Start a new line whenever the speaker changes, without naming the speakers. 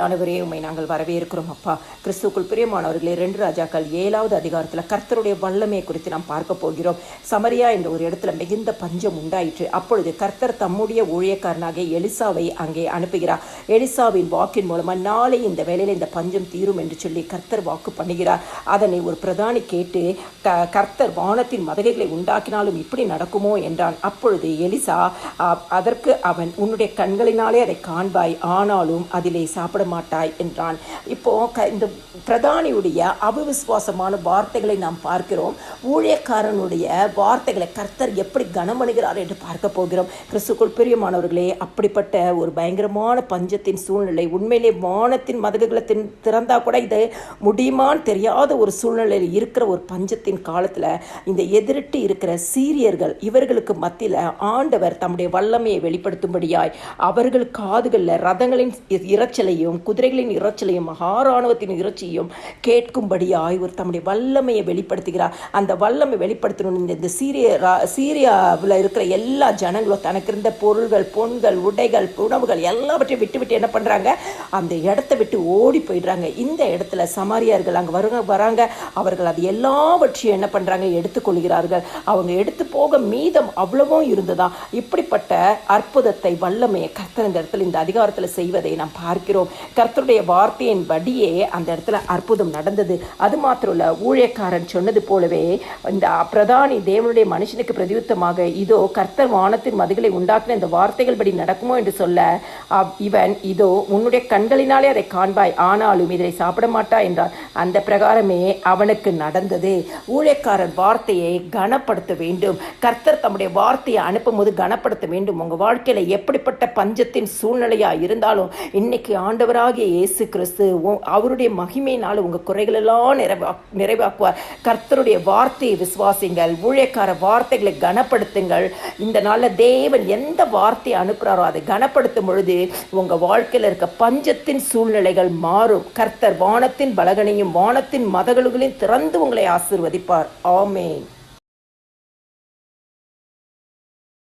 ஆண்டவரே உண்மை நாங்கள் வரவேற்கிறோம் அப்பா. கிறிஸ்துக்குள் பிரியமானவர்களே ரெண்டு ராஜாக்கள் ஏழாவது அதிகாரத்தில் கர்த்தருடைய வல்லமையை குறித்து நாம் பார்க்க போகிறோம். சமரியா என்ற ஒரு இடத்துல மிகுந்த பஞ்சம் உண்டாயிற்று. அப்பொழுது கர்த்தர் தம்முடைய ஊழியக்காரனாக எலிசாவை அங்கே அனுப்புகிறார். எலிசாவின் வாக்கின் மூலமாக நாளை இந்த வேலையில் இந்த பஞ்சம் தீரும் என்று சொல்லி கர்த்தர் வாக்கு பண்ணுகிறார். அதனை ஒரு பிரதானி கேட்டு க கர்த்தர் வானத்தின் மதகைகளை உண்டாக்கினாலும் இப்படி நடக்குமோ என்றான். அப்பொழுது எலிசா அதற்கு அவன் உன்னுடைய கண்களினாலே அதை காண்பாய் ஆனாலும் அதிலே சாப்பிட மாட்டாய் என்றான். இப்போ க இந்த பிரதானியுடைய அவிவிசுவாசமான வார்த்தைகளை நாம் பார்க்கிறோம். ஊழியக்காரனுடைய வார்த்தைகளை கர்த்தர் எப்படி கனமணுகிறார் என்று பார்க்க போகிறோம். கிறிஸ்துக்குள் பிரியமானவர்களே அப்படிப்பட்ட ஒரு பயங்கரமான பஞ்சத்தின் சூழ்நிலை. உண்மையிலே வானத்தின் மதகுகளை தின் திறந்தா கூட இது முடியுமான்னு தெரியாத ஒரு சூழ்நிலையில் இருக்கிற ஒரு பஞ்சத்தின் காலத்தில் இந்த எதிரிட்டு இருக்கிற சீரியர்கள் இவர்களுக்கு மத்தியில் ஆண்டவர் தம்முடைய வல்லமையை வெளிப்படுத்தும்படியாய் அவர்கள் காதுகளில் ரதங்களின் இறைச்சலையும் இரைச்சலையும் குதிரைகளின் இறைச்சலையும் மகாராணுவத்தின் இறைச்சியும் கேட்கும்படியாய் ஒரு தம்முடைய வல்லமையை வெளிப்படுத்துகிறார். அந்த வல்லமை வெளிப்படுத்தணும் இந்த இந்த சீரிய ரா- சீரியாவில் இருக்கிற எல்லா ஜனங்களும் தனக்கு இருந்த பொருள்கள் பொன்கள் உடைகள் உணவுகள் எல்லாவற்றையும் விட்டு விட்டு என்ன பண்ணுறாங்க அந்த இடத்த விட்டு ஓடி போயிடுறாங்க. இந்த இடத்துல சமாரியார்கள் அங்கே வருங்க வராங்க. அவர்கள் அது எல்லாவற்றையும் என்ன பண்ணுறாங்க எடுத்துக்கொள்கிறார்கள் அவங்க எடுத்து போக மீதம் அவ்வளவும் இருந்ததா? இப்படிப்பட்ட அற்புதத்தை வல்லமையை கர்த்தர் இந்த இடத்துல இந்த அதிகாரத்தில் செய்வதை நாம் பார்க்கிறோம். கர்த்தருடைய வார்த்தையின் படியே அந்த இடத்துல அற்புதம் நடந்தது. அது மாத்திரம் இல்லை ஊழியக்காரன் சொன்னது போலவே இந்த பிரதானி தேவனுடைய மனுஷனுக்கு பிரதியுத்தமாக இதோ கர்த்தர் வானத்தின் மதுகளை உண்டாக்கின இந்த வார்த்தைகள் படி நடக்குமோ என்று சொல்ல இவன் இவன் இதோ உன்னுடைய கண்களினாலே அதை காண்பாய். ஆனாலும் இதை சாப்பிட மாட்டாய் என்றான். அந்த பிரகாரமே அவனுக்கு நடந்தது. ஊழியக்காரன் வார்த்தையை கனப்படுத்த வேண்டும். கர்த்தர் தம்முடைய வார்த்தையை அனுப்பும் போது கனப்படுத்த வேண்டும். உங்க வாழ்க்கையில எப்படிப்பட்ட பஞ்சத்தின் சூழ்நிலையா இருந்தாலும் இன்னைக்கு ஆண்டவராகிய இயேசு கிறிஸ்து உ- அவருடைய மகிமையினால் உங்க குறைகள் எல்லாம் நிறைவா நிறைவாக்குவார். கர்த்தருடைய வார்த்தையை விசுவாசிங்கள். ஊழியக்கார வார்த்தைகளை கனப்படுத்துங்கள். இந்த நாளில் தேவன் எந்த வார்த்தையை அனுப்புறாரோ அதை கனப்படுத்தும் பொழுது உங்க வாழ்க்கையில் இருக்க பஞ்சத்தின் சூழ்நிலைகள் மாறும். கர்த்தர் வானத்தின் பலகனையும் வானத்தின் மதகளுகளையும் திறந்து உங்களை ஆசீர்வதிப்பார். ஆமேன்.